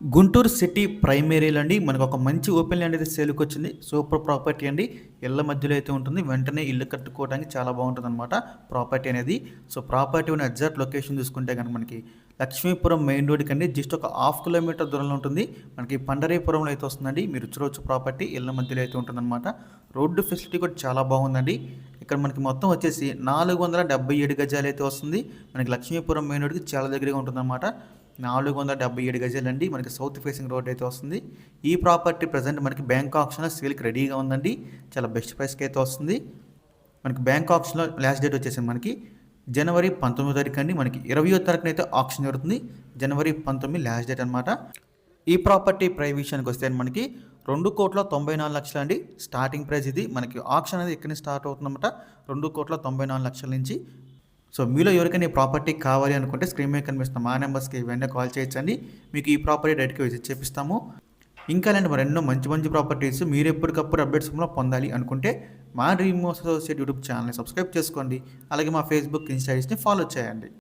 Guntur city ప్రైమరీలో అండి. మనకు ఒక మంచి ఓపెన్ ల్యాండ్ అయితే సేల్కి వచ్చింది సూపర్ ప్రాపర్టీ అండి. ఇళ్ళ మధ్యలో అయితే ఉంటుంది. వెంటనే ఇల్లు కట్టుకోవడానికి చాలా బాగుంటుంది అనమాట ప్రాపర్టీ అనేది. సో ప్రాపర్టీ ఉన్న ఎగ్జాక్ట్ లొకేషన్ చూసుకుంటే కనుక మనకి లక్ష్మీపురం మెయిన్ రోడ్కి అండి జస్ట్ ఒక హాఫ్ కిలోమీటర్ దూరంలో ఉంటుంది. మనకి పండరీపురంలో అయితే వస్తుందండి. మీరు చూడవచ్చు ప్రాపర్టీ. ఇళ్ళ మధ్యలో అయితే ఉంటుందన్నమాట. రోడ్డు ఫెసిలిటీ కూడా చాలా బాగుందండి. ఇక్కడ మనకి మొత్తం వచ్చేసి నాలుగు వందల డెబ్బై ఏడు గజాలు అయితే వస్తుంది. మనకి లక్ష్మీపురం మెయిన్ రోడ్కి చాలా దగ్గరగా ఉంటుందన్నమాట. నాలుగు వందల డెబ్బై ఏడు గజాలండి మనకి సౌత్ ఫేసింగ్ రోడ్ అయితే వస్తుంది. ఈ ప్రాపర్టీ ప్రజెంట్ మనకి బ్యాంక్ ఆప్షన్లో సేల్కి రెడీగా ఉందండి. చాలా బెస్ట్ ప్రైస్కి అయితే వస్తుంది. మనకి బ్యాంక్ ఆప్షన్లో లాస్ట్ డేట్ వచ్చేసి మనకి జనవరి పంతొమ్మిదో తారీఖు అండి. మనకి ఇరవయో తారీఖున అయితే ఆప్షన్ జరుగుతుంది. జనవరి పంతొమ్మిది లాస్ట్ డేట్ అనమాట ఈ ప్రాపర్టీ ప్రైస్ విషయానికి వస్తే మనకి రెండు కోట్ల తొంభై నాలుగు లక్షలు అండి. స్టార్టింగ్ ప్రైస్ ఇది. మనకి ఆప్షన్ అనేది ఎక్కడి నుంచి స్టార్ట్ అవుతుందన్నమాట? రెండు కోట్ల తొంభై నాలుగు లక్షల నుంచి సో మీలో ఎవరికైనా ఈ ప్రాపర్టీ కావాలి అనుకుంటే స్క్రీన్ మీద కనిపిస్తున్న మా నెంబర్స్కి వెంటనే కాల్ చేయొచ్చండి. మీకు ఈ ప్రాపర్టీ డైరెక్ట్గా విజిట్ చేపిస్తాము. ఇంకా అలాంటి మరి ఎన్నో మంచి మంచి ప్రాపర్టీస్ మీరు ఎప్పటికప్పుడు అప్డేట్స్ పొందాలి అనుకుంటే మా డ్రీమ్ అసోసియేట్ యూట్యూబ్ ఛానల్ని సబ్స్క్రైబ్ చేసుకోండి. అలాగే మా ఫేస్బుక్ ఇన్స్టాగ్రామ్స్ని ఫాలో చేయండి.